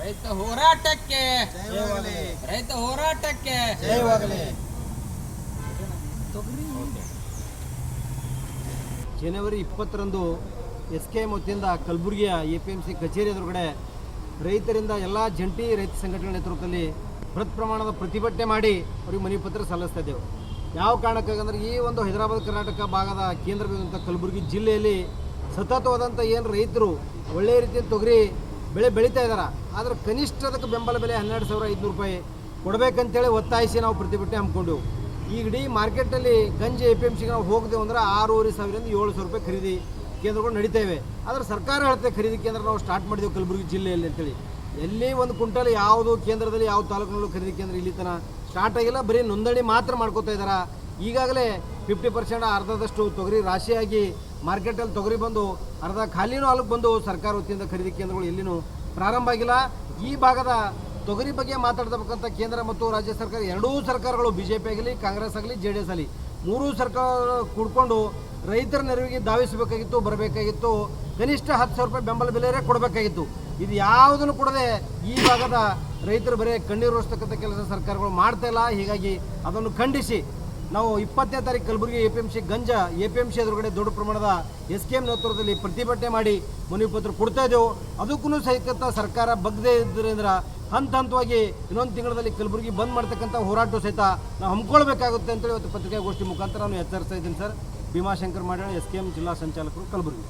ರೈತ ಹೋರಾಟಕ್ಕೆ ಜಯವಾಗಲಿ. ರೈತ ಹೋರಾಟಕ್ಕೆ ಜಯವಾಗಲಿ. ಜನವರಿ ಇಪ್ಪತ್ತರಂದು ಎಸ್ ಕೆ ಎಂ ವತಿಯಿಂದ ಕಲಬುರಗಿಯ ಎ ಪಿ ಎಂ ಸಿ ಕಚೇರಿ ಎದುರುಗಡೆ ರೈತರಿಂದ ಎಲ್ಲ ಜಂಟಿ ರೈತ ಸಂಘಟನೆ ನೇತೃತ್ವದಲ್ಲಿ ಬೃಹತ್ ಪ್ರಮಾಣದ ಪ್ರತಿಭಟನೆ ಮಾಡಿ ಅವರಿಗೆ ಮನವಿ ಪತ್ರ ಸಲ್ಲಿಸ್ತಾ ಇದ್ದೆವು. ಯಾವ ಕಾರಣಕ್ಕಾಗಂದ್ರೆ ಈ ಒಂದು ಹೈದರಾಬಾದ್ ಕರ್ನಾಟಕ ಭಾಗದ ಕೇಂದ್ರ ಬಿಂದುವಂಥ ಕಲಬುರಗಿ ಜಿಲ್ಲೆಯಲ್ಲಿ ಸತತವಾದಂಥ ಏನು ರೈತರು ಒಳ್ಳೆಯ ರೀತಿಯ ತೊಗರಿ ಬೆಳೆ ಬೆಳೀತಾ ಇದ್ದಾರೆ ಆದರೆ ಕನಿಷ್ಠ ಅದಕ್ಕೆ ಬೆಂಬಲ ಬೆಲೆ ಹನ್ನೆರಡು ಸಾವಿರ ಐದುನೂರು ರೂಪಾಯಿ ಕೊಡಬೇಕಂತೇಳಿ ಒತ್ತಾಯಿಸಿ ನಾವು ಪ್ರತಿಭಟನೆ ಹಮ್ಮಿಕೊಂಡೆವು. ಈಗ ಇಡೀ ಮಾರ್ಕೆಟಲ್ಲಿ ಗಂಜಿ ಎ ಪಿ ಎಂ ಸಿಗೆ ನಾವು ಹೋಗ್ದೇವು ಅಂದರೆ ಆರೂವರೆ ಸಾವಿರದಿಂದ ಏಳು ಸಾವಿರ ರೂಪಾಯಿ ಖರೀದಿ ಕೇಂದ್ರಗಳು ನಡೀತೇವೆ ಆದರೆ ಸರ್ಕಾರ ಹೇಳ್ತೇವೆ ಖರೀದಿ ಕೇಂದ್ರ ನಾವು ಸ್ಟಾರ್ಟ್ ಮಾಡಿದೆವು ಕಲಬುರಗಿ ಜಿಲ್ಲೆಯಲ್ಲಿ ಅಂತೇಳಿ. ಎಲ್ಲಿ ಒಂದು ಕುಂಟಲ್ ಯಾವುದು ಕೇಂದ್ರದಲ್ಲಿ, ಯಾವ ತಾಲೂಕಿನಲ್ಲೂ ಖರೀದಿ ಕೇಂದ್ರ ಇಲ್ಲಿ ತನಕ ಸ್ಟಾರ್ಟ್ ಆಗಿಲ್ಲ. ಬರೀ ನೋಂದಣಿ ಮಾತ್ರ ಮಾಡ್ಕೋತಾ ಇದ್ದಾರೆ ಈಗಾಗಲೇ ಫಿಫ್ಟಿ ಪರ್ಸೆಂಟ್ ಅರ್ಧದಷ್ಟು ತೊಗರಿ ರಾಶಿಯಾಗಿ ಮಾರ್ಕೆಟಲ್ಲಿ ತೊಗರಿ ಬಂದು ಅರ್ಧ ಖಾಲಿನೂ ಅಲ್ಲಿಗೆ ಬಂದು ಸರ್ಕಾರ ವತಿಯಿಂದ ಖರೀದಿ ಕೇಂದ್ರಗಳು ಎಲ್ಲಿನೂ ಪ್ರಾರಂಭ ಆಗಿಲ್ಲ. ಈ ಭಾಗದ ತೊಗರಿ ಬಗ್ಗೆ ಮಾತಾಡ್ತಕ್ಕಂಥ ಕೇಂದ್ರ ಮತ್ತು ರಾಜ್ಯ ಸರ್ಕಾರ ಎರಡೂ ಸರ್ಕಾರಗಳು ಬಿ ಜೆ ಪಿ ಆಗಲಿ, ಕಾಂಗ್ರೆಸ್ ಆಗಲಿ, ಜೆ ಡಿ ಎಸ್ ಆಗಲಿ, ಮೂರೂ ಸರ್ಕಾರ ಕೂಡ್ಕೊಂಡು ರೈತರ ನೆರವಿಗೆ ಧಾವಿಸಬೇಕಾಗಿತ್ತು, ಬರಬೇಕಾಗಿತ್ತು. ಕನಿಷ್ಠ ಹತ್ತು ಸಾವಿರ ರೂಪಾಯಿ ಬೆಂಬಲ ಬೆಲೆಯೇ ಕೊಡಬೇಕಾಗಿತ್ತು. ಇದು ಯಾವುದನ್ನು ಕೊಡದೆ ಈ ಭಾಗದ ರೈತರು ಬರೀ ಕಣ್ಣೀರು ಕೆಲಸ ಸರ್ಕಾರಗಳು ಮಾಡ್ತಾ ಇಲ್ಲ. ಹೀಗಾಗಿ ಅದನ್ನು ಖಂಡಿಸಿ ನಾವು ಇಪ್ಪತ್ತನೇ ತಾರೀಕು Kalaburagi A P M C Ganj A P M C ಎದುರುಗಡೆ ದೊಡ್ಡ ಪ್ರಮಾಣದ ಎಸ್ ಕೆ ಎಂ ನೇತೃತ್ವದಲ್ಲಿ ಪ್ರತಿಭಟನೆ ಮಾಡಿ ಮನವಿ ಪತ್ರ ಕೊಡ್ತಾ ಇದ್ದೆವು. ಅದಕ್ಕೂ ಸಹಿತ ಸರ್ಕಾರ ಬಗ್ಗದೇ ಇದ್ದರಿಂದ ಹಂತ ಹಂತವಾಗಿ ಇನ್ನೊಂದು ತಿಂಗಳಲ್ಲಿ ಕಲಬುರಗಿ ಬಂದ್ ಮಾಡ್ತಕ್ಕಂಥ ಹೋರಾಟ ಸಹಿತ ನಾವು ಹಮ್ಮಿಕೊಳ್ಬೇಕಾಗುತ್ತೆ ಅಂತೇಳಿ ಇವತ್ತು ಪತ್ರಿಕಾಗೋಷ್ಠಿ ಮುಖಾಂತರ ನಾನು ಎಚ್ಚರಿಸ್ತಾ ಇದ್ದೀನಿ sir. Bhimashankar Madal S K M ಜಿಲ್ಲಾ ಸಂಚಾಲಕರು ಕಲಬುರಗಿ.